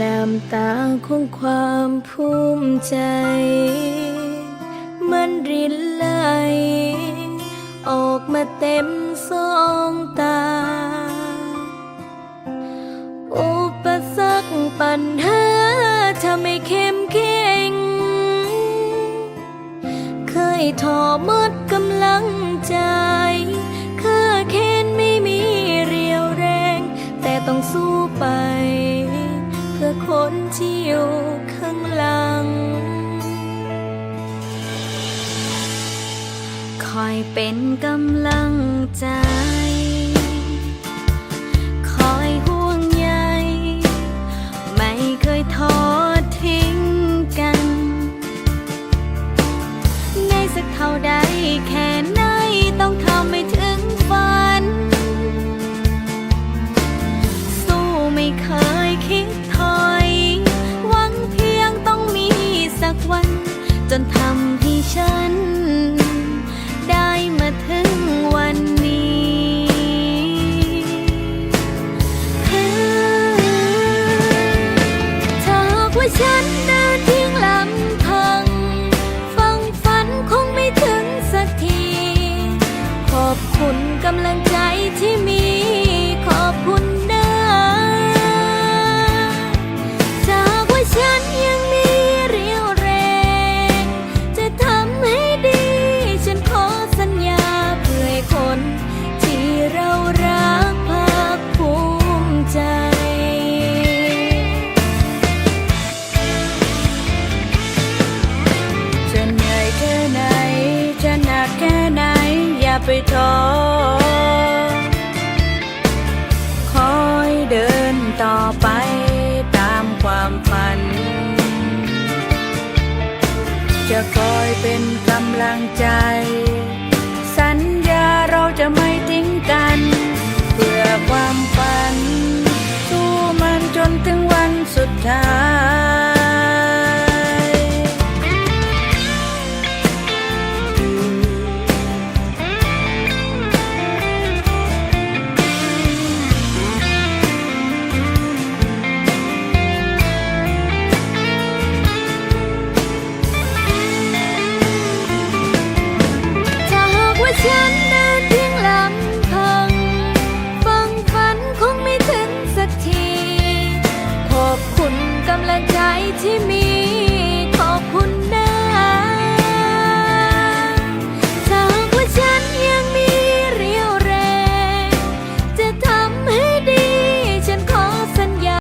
น้ำตาของความภูมิใจ มันรินไหล ออกมาเต็มสองตา อุปสรรคปัญหาทำให้เข้มแข็ง เคยท้อหมดกำลังใจข้าเค้นไม่มีเรียวแรง แต่ต้องสู้ไป พื่อคนที่อยู่ข้างหลัง คอยเป็นกำลังใจ คอยห่วงใย ไม่เคยท้อทิ้งกัน ในสักเท่าใดแค่ กำลังใจที่มี ไปท้อคอยเดินต่อไปตามความฝัน จะคอยเป็นกำลังใจ ที ขอบคุณกำลังใจที่มี